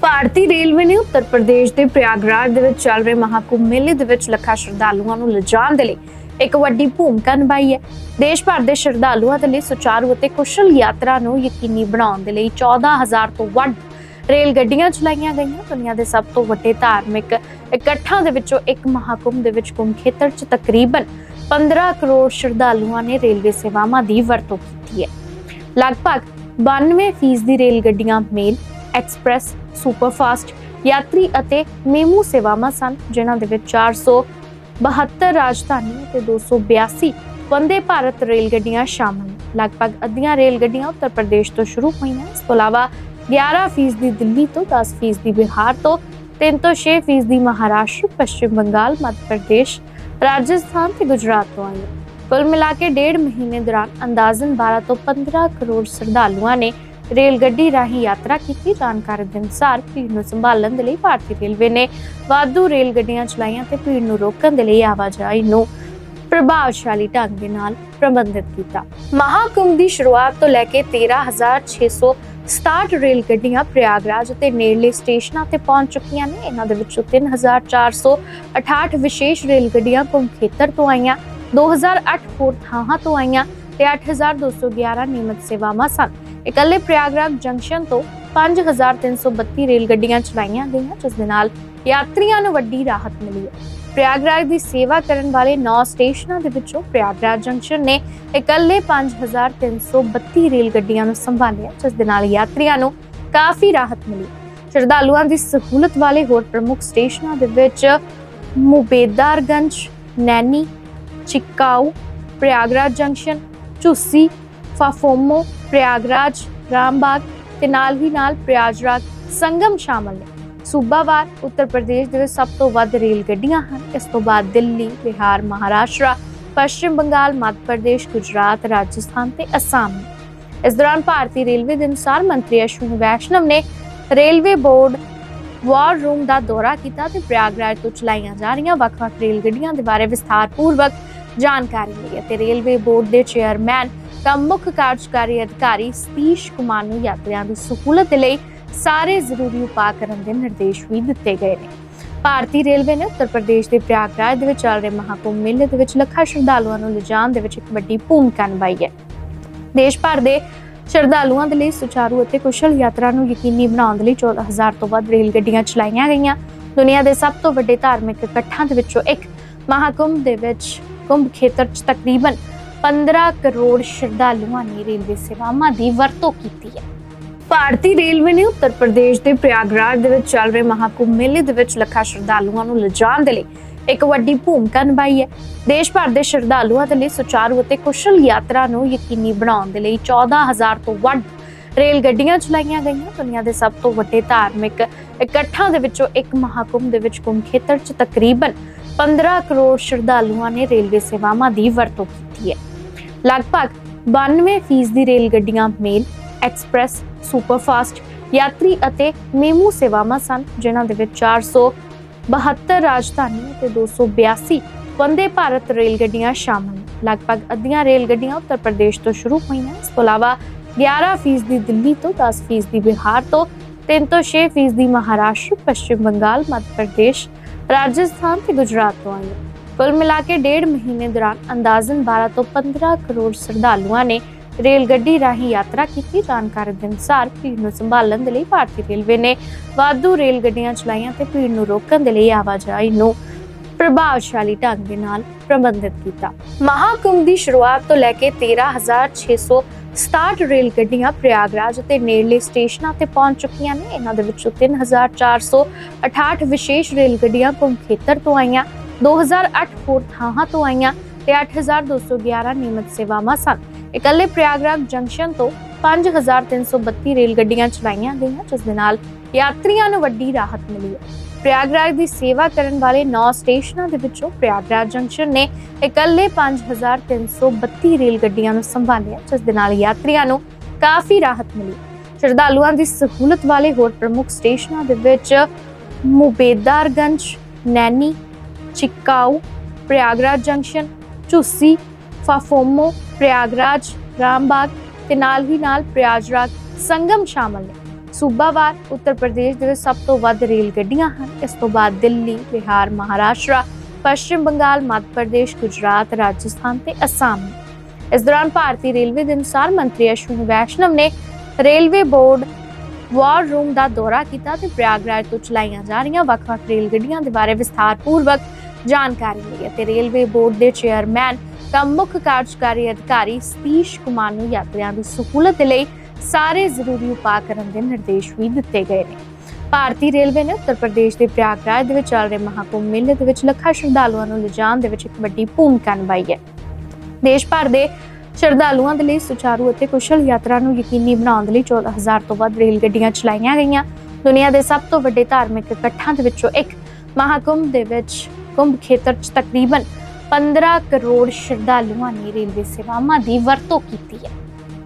ਭਾਰਤੀ railway ਨੇ ਉੱਤਰ ਪ੍ਰਦੇਸ਼ ਦੇ ਪ੍ਰਯਾਗਰਾਜ ਦੇ ਵਿੱਚ ਚੱਲ ਰਹੇ ਮਹਾਕੁੰਭ ਮੇਲੇ ਦੇ ਵਿੱਚ ਲੱਖਾਂ ਸ਼ਰਧਾਲੂਆਂ ਨੂੰ ਲਿਜਾਣ ਦੇ ਲਈ ਇੱਕ ਵੱਡੀ ਭੂਮਿਕਾ ਨਿਭਾਈ ਹੈ। ਦੇਸ਼ ਭਰ ਦੇ ਸ਼ਰਧਾਲੂਆਂ ਦੇ ਲਈ ਸੁਚਾਰੂ ਅਤੇ ਕੁਸ਼ਲ ਯਾਤਰਾ ਨੂੰ ਯਕੀਨੀ ਬਣਾਉਣ ਦੇ ਲਈ 14000 ਤੋਂ ਵੱਧ ਰੇਲ ਗੱਡੀਆਂ ਚਲਾਈਆਂ ਗਈਆਂ। ਦੁਨੀਆ ਦੇ ਸਭ ਤੋਂ ਵੱਡੇ ਧਾਰਮਿਕ ਇਕੱਠਾਂ ਦੇ ਵਿੱਚੋਂ ਇੱਕ ਮਹਾਕੁੰਭ ਦੇ ਵਿੱਚ ਕੁੰਭ ਖੇਤਰ 'ਚ ਤਕਰੀਬਨ 15 ਕਰੋੜ ਸ਼ਰਧਾਲੂਆਂ ਨੇ ਰੇਲਵੇ ਸੇਵਾਵਾਂ ਦੀ ਵਰਤੋਂ ਕੀਤੀ ਹੈ। ਲਗਭਗ 92% ਦੀ ਰੇਲ ਗੱਡੀਆਂ ਮੇਲ ਐਕਸਪ੍ਰੈਸ, ਸੁਪਰਫਾਸਟ, ਯਾਤਰੀ ਅਤੇ ਮੇਮੂ ਸੇਵਾਵਾਂ ਸਨ, ਜਿਨ੍ਹਾਂ ਦੇ ਵਿੱਚ 472 ਰਾਜਧਾਨੀ ਅਤੇ 282 ਵੰਦੇ ਭਾਰਤ ਰੇਲ ਗੱਡੀਆਂ ਸ਼ਾਮਲ ਨੇ। ਲਗਭਗ ਅੱਧੀਆਂ ਰੇਲ ਗੱਡੀਆਂ ਉੱਤਰ ਪ੍ਰਦੇਸ਼ ਤੋਂ ਸ਼ੁਰੂ ਹੋਈਆਂ, ਇਸ ਤੋਂ ਇਲਾਵਾ 11% ਦੀ ਦਿੱਲੀ ਤੋਂ 10% ਦੀ ਬਿਹਾਰ ਤੋਂ 3 ਤੋਂ 6% ਦੀ ਮਹਾਰਾਸ਼ਟਰ, ਪੱਛਮ ਬੰਗਾਲ, ਮੱਧ ਪ੍ਰਦੇਸ਼, ਰਾਜਸਥਾਨ ਤੇ ਗੁਜਰਾਤ ਤੋਂ ਆਈਆਂ ਕੁੱਲ ਮਿਲਾ ਕੇ ਡੇਢ ਮਹੀਨੇ ਦੌਰਾਨ ਅੰਦਾਜ਼ਨ 12 ਤੋਂ 15 ਕਰੋੜ ਸ਼ਰਧਾਲੂਆਂ ਨੇ ਰੇਲ ਗੱਡੀ ਰਾਹੀਂ ਯਾਤਰਾ ਕੀਤੀ। ਜਾਣਕਾਰੀ ਦੇ ਅਨੁਸਾਰ ਭੀੜ ਨੂੰ ਸੰਭਾਲਣ ਦੇ ਲਈ ਭਾਰਤੀ ਰੇਲਵੇ ਨੇ ਵਾਧੂ ਰੇਲ ਗੱਡੀਆਂ ਚਲਾਈਆਂ ਤੇ ਭੀੜ ਨੂੰ ਰੋਕਣ ਦੇ ਲਈ ਆਵਾਜਾਈ ਨੂੰ ਪ੍ਰਭਾਵਸ਼ਾਲੀ ਢੰਗ ਦੇ ਨਾਲ ਪ੍ਰਬੰਧਿਤ ਕੀਤਾ। ਮਹਾਕੁੰਭ ਦੀ ਸ਼ੁਰੂਆਤ ਤੋਂ ਲੈ ਕੇ 13667 ਰੇਲ ਗੱਡੀਆਂ ਪ੍ਰਯਾਗਰਾਜ ਅਤੇ ਨੇੜਲੇ ਸਟੇਸ਼ਨਾਂ ਤੇ ਪਹੁੰਚ ਚੁੱਕੀਆਂ ਨੇ। ਇਹਨਾਂ ਦੇ ਵਿੱਚੋਂ 3468 ਵਿਸ਼ੇਸ਼ ਰੇਲ ਗੱਡੀਆਂ ਕੁੰਭ ਖੇਤਰ ਤੋਂ ਆਈਆਂ 2008 ਹੋਰ ਥਾਵਾਂ ਤੋਂ ਆਈਆਂ ਤੇ 8211 ਨਿਯਮਤ ਸੇਵਾਵਾਂ ਸਨ। ਇਕੱਲੇ ਪ੍ਰਯਾਗਰਾਜ ਜੰਕਸ਼ਨ ਤੋਂ 5332 ਰੇਲ ਗੱਡੀਆਂ ਚਲਾਈਆਂ ਗਈਆਂ, ਜਿਸ ਦੇ ਨਾਲ ਯਾਤਰੀਆਂ ਨੂੰ ਵੱਡੀ ਰਾਹਤ ਮਿਲੀ ਹੈ। ਪ੍ਰਯਾਗਰਾਜ ਦੀ ਸੇਵਾ ਕਰਨ ਵਾਲੇ 9 ਸਟੇਸ਼ਨਾਂ ਦੇ ਵਿੱਚੋਂ ਪ੍ਰਯਾਗਰਾਜ ਜੰਕਸ਼ਨ ਨੇ ਇਕੱਲੇ 5332 ਰੇਲ ਗੱਡੀਆਂ ਨੂੰ ਸੰਭਾਲਿਆ, ਜਿਸ ਦੇ ਨਾਲ ਯਾਤਰੀਆਂ ਨੂੰ ਕਾਫੀ ਰਾਹਤ ਮਿਲੀ। ਸ਼ਰਧਾਲੂਆਂ ਦੀ ਸਹੂਲਤ ਵਾਲੇ ਹੋਰ ਪ੍ਰਮੁੱਖ ਸਟੇਸ਼ਨਾਂ ਦੇ ਵਿੱਚ ਮੁਬੇਦਾਰਗੰਜ ਨੈਣੀ ਚਿਕਾਊ, ਪ੍ਰਯਾਗਰਾਜ ਜੰਕਸ਼ਨ, ਝੁੱਸੀ ਫਾਫੋਮੋ ਪ੍ਰਯਾਗਰਾਜ, ਰਾਮਬਾਗ ਤੇ ਨਾਲ ਹੀ ਨਾਲ ਪ੍ਰਯਾਗਰਾਜ ਸੰਗਮ ਸ਼ਾਮਲ ਨੇ। ਸੂਬਾਵਾਰ ਉੱਤਰ ਪ੍ਰਦੇਸ਼ ਦੇ ਵਿੱਚ ਸਭ ਤੋਂ ਵੱਧ ਰੇਲ ਗੱਡੀਆਂ ਹਨ। ਇਸ ਤੋਂ ਬਾਅਦ ਦਿੱਲੀ, ਬਿਹਾਰ, ਮਹਾਰਾਸ਼ਟਰ, ਪੱਛਮ ਬੰਗਾਲ, ਮੱਧ ਪ੍ਰਦੇਸ਼, ਗੁਜਰਾਤ, ਰਾਜਸਥਾਨ ਤੇ ਅਸਾਮ ਇਸ ਦੌਰਾਨ ਭਾਰਤੀ ਰੇਲਵੇ ਦੇ ਅਨੁਸਾਰ ਮੰਤਰੀ ਅਸ਼ਵਨੀ ਵੈਸ਼ਨਵ ਨੇ ਰੇਲਵੇ ਬੋਰਡ ਵਾਰ ਰੂਮ ਦਾ ਦੌਰਾ ਕੀਤਾ ਤੇ ਪ੍ਰਯਾਗਰਾਜ ਤੋਂ ਚਲਾਈਆਂ ਜਾ ਰਹੀਆਂ ਵੱਖ-ਵੱਖ ਰੇਲ ਗੱਡੀਆਂ ਦੇ ਬਾਰੇ ਵਿਸਥਾਰਪੂਰਵਕ ਜਾਣਕਾਰੀ ਲਈ ਅਤੇ ਰੇਲਵੇ ਬੋਰਡ ਦੇ ਚੇਅਰਮੈਨ ਦਾ ਮੁੱਖ ਕਾਰਜਕਾਰੀ ਅਧਿਕਾਰੀ ਸਤੀਸ਼ ਕੁਮਾਰ ਨੂੰ ਯਾਤਰੀਆਂ ਦੀ ਸਹੂਲਤ ਲਈ ਸਾਰੇ ਜ਼ਰੂਰੀ ਉਪਾਅ ਕਰਨ ਦੇ ਨਿਰਦੇਸ਼ ਵੀ ਦਿੱਤੇ ਗਏ ਨੇ। ਭਾਰਤੀ ਰੇਲਵੇ ਨੇ ਉੱਤਰ ਪ੍ਰਦੇਸ਼ ਦੇ ਪ੍ਰਯਾਗਰਾਜ ਦੇ ਵਿੱਚ ਚੱਲ ਰਹੇ ਮਹਾਕੁੰਭ ਮੇਲੇ ਦੇ ਵਿੱਚ ਲੱਖਾਂ ਸ਼ਰਧਾਲੂਆਂ ਨੂੰ ਲਿਜਾਣ ਦੇ ਵਿੱਚ ਇੱਕ ਵੱਡੀ ਭੂਮਿਕਾ ਨਿਭਾਈ ਹੈ। ਦੇਸ਼ ਭਰ ਦੇ ਸ਼ਰਧਾਲੂਆਂ ਦੇ ਲਈ ਸੁਚਾਰੂ ਅਤੇ ਕੁਸ਼ਲ ਯਾਤਰਾ ਨੂੰ ਯਕੀਨੀ ਬਣਾਉਣ ਦੇ ਲਈ 14000 ਤੋਂ ਵੱਧ ਰੇਲ ਗੱਡੀਆਂ ਚਲਾਈਆਂ ਗਈਆਂ। ਦੁਨੀਆ ਦੇ ਸਭ ਤੋਂ ਵੱਡੇ ਧਾਰਮਿਕ ਇਕੱਠਾਂ ਦੇ ਵਿੱਚੋਂ ਇੱਕ ਮਹਾਕੁੰਭ ਦੇ ਵਿੱਚ ਕੁੰਭ ਖੇਤਰ 'ਚ ਤਕਰੀਬਨ 15 ਕਰੋੜ ਸ਼ਰਧਾਲੂਆਂ ਨੇ ਰੇਲਵੇ ਸੇਵਾਵਾਂ ਦੀ ਵਰਤੋਂ ਕੀਤੀ ਹੈ। ਭਾਰਤੀ ਰੇਲਵੇ ਨੇ ਉੱਤਰ ਪ੍ਰਦੇਸ਼ ਦੇ ਪ੍ਰਯਾਗਰਾਜ ਦੇ ਵਿੱਚ ਚੱਲ ਰਹੇ ਮਹਾਕੁੰਭ ਮੇਲੇ ਦੇ ਵਿੱਚ ਲੱਖਾਂ ਸ਼ਰਧਾਲੂਆਂ ਨੂੰ ਲਿਜਾਣ ਦੇ ਲਈ ਇੱਕ ਵੱਡੀ ਭੂਮਿਕਾ ਨਿਭਾਈ ਹੈ। ਦੇਸ਼ ਭਰ ਦੇ ਸ਼ਰਧਾਲੂਆਂ ਦੇ ਲਈ ਸੁਚਾਰੂ ਅਤੇ ਕੁਸ਼ਲ ਯਾਤਰਾ ਨੂੰ ਯਕੀਨੀ ਬਣਾਉਣ ਦੇ ਲਈ 14000 ਤੋਂ ਵੱਧ ਰੇਲ ਗੱਡੀਆਂ ਚਲਾਈਆਂ ਗਈਆਂ। ਦੁਨੀਆ ਦੇ ਸਭ ਤੋਂ ਵੱਡੇ ਧਾਰਮਿਕ ਇਕੱਠਾਂ ਦੇ ਵਿੱਚੋਂ ਇੱਕ ਮਹਾਕੁੰਭ ਦੇ ਵਿੱਚ ਕੁੰਭ ਖੇਤਰ 'ਚ ਤਕਰੀਬਨ 15 ਕਰੋੜ ਸ਼ਰਧਾਲੂਆਂ ਨੇ ਰੇਲਵੇ ਸੇਵਾਵਾਂ ਦੀ ਵਰਤੋਂ ਕੀਤੀ ਹੈ। ਲਗਭਗ 92% ਦੀ ਰੇਲ ਗੱਡੀਆਂ ਮੇਲ, ਐਕਸਪ੍ਰੈਸ, ਸੁਪਰਫਾਸਟ, ਯਾਤਰੀ ਅਤੇ ਮੇਮੂ ਸੇਵਾਵਾਂ ਸਨ, ਜਿਨ੍ਹਾਂ ਦੇ ਵਿੱਚ 472 ਰਾਜਧਾਨੀ ਅਤੇ 282 ਵੰਦੇ ਭਾਰਤ ਰੇਲ ਗੱਡੀਆਂ ਸ਼ਾਮਲ ਲਗਭਗ ਅੱਧੀਆਂ ਰੇਲ ਗੱਡੀਆਂ ਉੱਤਰ ਪ੍ਰਦੇਸ਼ ਤੋਂ ਸ਼ੁਰੂ ਹੋਈਆਂ, ਇਸ ਤੋਂ ਇਲਾਵਾ 11% ਦੀ ਦਿੱਲੀ ਤੋਂ 10% ਦੀ ਬਿਹਾਰ ਤੋਂ 3 ਤੋਂ 6% ਦੀ ਮਹਾਰਾਸ਼ਟਰ, ਪੱਛਮ ਬੰਗਾਲ, ਮੱਧ ਪ੍ਰਦੇਸ਼ ਰਾਜਸਥਾਨ ਤੇ ਗੁਜਰਾਤ ਤੋਂ ਆਈਆਂ ਕੁੱਲ ਮਿਲਾ ਕੇ ਡੇਢ ਮਹੀਨੇ ਦੌਰਾਨ ਅੰਦਾਜ਼ਨ 12 ਤੋਂ 15 ਕਰੋੜ ਸ਼ਰਧਾਲੂਆਂ ਨੇ ਰੇਲ ਗੱਡੀ ਰਾਹੀਂ ਯਾਤਰਾ ਕੀਤੀ। ਜਾਣਕਾਰੀ ਦੇ ਅਨੁਸਾਰ ਭੀੜ ਨੂੰ ਸੰਭਾਲਣ ਦੇ ਲਈ ਭਾਰਤੀ ਰੇਲਵੇ ਨੇ ਵਾਧੂ ਰੇਲ ਗੱਡੀਆਂ ਚਲਾਈਆਂ ਤੇ ਭੀੜ ਨੂੰ ਰੋਕਣ ਦੇ ਲਈ ਆਵਾਜਾਈ ਨੂੰ ਪ੍ਰਭਾਵਸ਼ਾਲੀ ਢੰਗ ਦੇ ਨਾਲ ਪ੍ਰਬੰਧਿਤ ਕੀਤਾ। ਮਹਾਕੁੰਭ ਦੀ ਸ਼ੁਰੂਆਤ ਤੋਂ ਲੈ ਕੇ 13667 ਰੇਲ ਗੱਡੀਆਂ ਪ੍ਰਯਾਗਰਾਜ ਅਤੇ ਨੇੜਲੇ ਸਟੇਸ਼ਨਾਂ ਤੇ ਪਹੁੰਚ ਚੁੱਕੀਆਂ ਨੇ। ਇਹਨਾਂ ਦੇ ਵਿੱਚੋਂ 3468 ਵਿਸ਼ੇਸ਼ ਰੇਲ ਗੱਡੀਆਂ ਕੁੰਭ ਖੇਤਰ ਤੋਂ ਆਈਆਂ 2008 ਹੋਰ ਥਾਵਾਂ ਤੋਂ ਆਈਆਂ ਤੇ 8211 ਨਿਯਮਿਤ ਸੇਵਾਵਾਂ ਸਨ। ਇਕੱਲੇ ਪ੍ਰਯਾਗਰਾਜ ਜੰਕਸ਼ਨ ਤੋਂ 5332 ਰੇਲ ਗੱਡੀਆਂ ਚਲਾਈਆਂ ਗਈਆਂ, ਜਿਸ ਦੇ ਨਾਲ ਯਾਤਰੀਆਂ ਨੂੰ ਵੱਡੀ ਰਾਹਤ ਮਿਲੀ ਹੈ। ਪ੍ਰਯਾਗਰਾਜ ਦੀ ਸੇਵਾ ਕਰਨ ਵਾਲੇ 9 ਸਟੇਸ਼ਨਾਂ ਦੇ ਵਿੱਚੋਂ ਪ੍ਰਯਾਗਰਾਜ ਜੰਕਸ਼ਨ ਨੇ ਇਕੱਲੇ 5332 ਰੇਲ ਗੱਡੀਆਂ ਨੂੰ ਸੰਭਾਲਿਆ, ਜਿਸ ਦੇ ਨਾਲ ਯਾਤਰੀਆਂ ਨੂੰ ਕਾਫੀ ਰਾਹਤ ਮਿਲੀ। ਸ਼ਰਧਾਲੂਆਂ ਦੀ ਸਹੂਲਤ ਵਾਲੇ ਹੋਰ ਪ੍ਰਮੁੱਖ ਸਟੇਸ਼ਨਾਂ ਦੇ ਵਿੱਚ ਮੁਬੇਦਾਰਗੰਜ ਨੈਣੀ ਚਿਕਾਊ, ਪ੍ਰਯਾਗਰਾਜ ਜੰਕਸ਼ਨ, ਝੁੱਸੀ, ਫਾਫੋਮੋ, ਪ੍ਰਯਾਗਰਾਜ, ਰਾਮਬਾਗ ਤੇ ਨਾਲ ਹੀ ਨਾਲ ਪ੍ਰਯਾਗਰਾਜ ਸੰਗਮ ਸ਼ਾਮਲ ਨੇ। ਸੂਬਾਵਾਰ ਉੱਤਰ ਪ੍ਰਦੇਸ਼ ਦੇ ਵਿੱਚ ਸਭ ਤੋਂ ਵੱਧ ਰੇਲ ਗੱਡੀਆਂ ਹਨ। ਇਸ ਤੋਂ ਬਾਅਦ ਦਿੱਲੀ, ਬਿਹਾਰ, ਮਹਾਰਾਸ਼ਟਰ, ਪੱਛਮ ਬੰਗਾਲ, ਮੱਧ ਪ੍ਰਦੇਸ਼, ਗੁਜਰਾਤ, ਰਾਜਸਥਾਨ ਤੇ ਅਸਾਮ। ਇਸ ਦੌਰਾਨ ਭਾਰਤੀ ਰੇਲਵੇ ਦੇ ਅਨੁਸਾਰ ਮੰਤਰੀ ਅਸ਼ਵਨੀ ਵੈਸ਼ਨਵ ਨੇ ਰੇਲਵੇ ਬੋਰਡ ਵਾਰ ਰੂਮ ਦਾ ਦੌਰਾ ਕੀਤਾ ਤੇ ਪ੍ਰਯਾਗਰਾਜ ਤੋਂ ਚਲਾਈਆਂ ਜਾ ਰਹੀਆਂ ਵੱਖ-ਵੱਖ ਰੇਲ ਗੱਡੀਆਂ ਦੇ ਬਾਰੇ ਵਿਸਥਾਰਪੂਰਵਕ ਜਾਣਕਾਰੀ ਲਈ ਅਤੇ ਰੇਲਵੇ ਬੋਰਡ ਦੇ ਚੇਅਰਮੈਨ ਦਾ ਮੁੱਖ ਕਾਰਜਕਾਰੀ ਅਧਿਕਾਰੀ ਸਤੀਸ਼ ਕੁਮਾਰ ਨੂੰ ਯਾਤਰੀਆਂ ਦੀ ਸਹੂਲਤ ਲਈ ਸਾਰੇ ਜ਼ਰੂਰੀ ਉਪਾਅ ਕਰਨ ਦੇ ਨਿਰਦੇਸ਼ ਵੀ ਦਿੱਤੇ ਗਏ ਨੇ। ਭਾਰਤੀ ਰੇਲਵੇ ਨੇ ਉੱਤਰ ਪ੍ਰਦੇਸ਼ ਦੇ ਪ੍ਰਯਾਗਰਾਜ ਦੇ ਵਿੱਚ ਚੱਲ ਰਹੇ ਮਹਾਕੁੰਭ ਮੇਲੇ ਦੇ ਵਿੱਚ ਲੱਖਾਂ ਸ਼ਰਧਾਲੂਆਂ ਨੂੰ ਲਿਜਾਣ ਦੇ ਵਿੱਚ ਇੱਕ ਵੱਡੀ ਭੂਮਿਕਾ ਨਿਭਾਈ ਹੈ। ਦੇਸ਼ ਭਰ ਦੇ ਸ਼ਰਧਾਲੂਆਂ ਦੇ ਲਈ ਸੁਚਾਰੂ ਅਤੇ ਕੁਸ਼ਲ ਯਾਤਰਾ ਨੂੰ ਯਕੀਨੀ ਬਣਾਉਣ ਦੇ ਲਈ 14000 ਤੋਂ ਵੱਧ ਰੇਲ ਗੱਡੀਆਂ ਚਲਾਈਆਂ ਗਈਆਂ। ਦੁਨੀਆ ਦੇ ਸਭ ਤੋਂ ਵੱਡੇ ਧਾਰਮਿਕ ਇਕੱਠਾਂ ਦੇ ਵਿੱਚੋਂ ਇੱਕ ਮਹਾਕੁੰਭ ਦੇ ਵਿੱਚ ਕੁੰਭ ਖੇਤਰ 'ਚ ਤਕਰੀਬਨ 15 ਕਰੋੜ ਸ਼ਰਧਾਲੂਆਂ ਨੇ ਰੇਲਵੇ ਸੇਵਾਵਾਂ ਦੀ ਵਰਤੋਂ ਕੀਤੀ ਹੈ।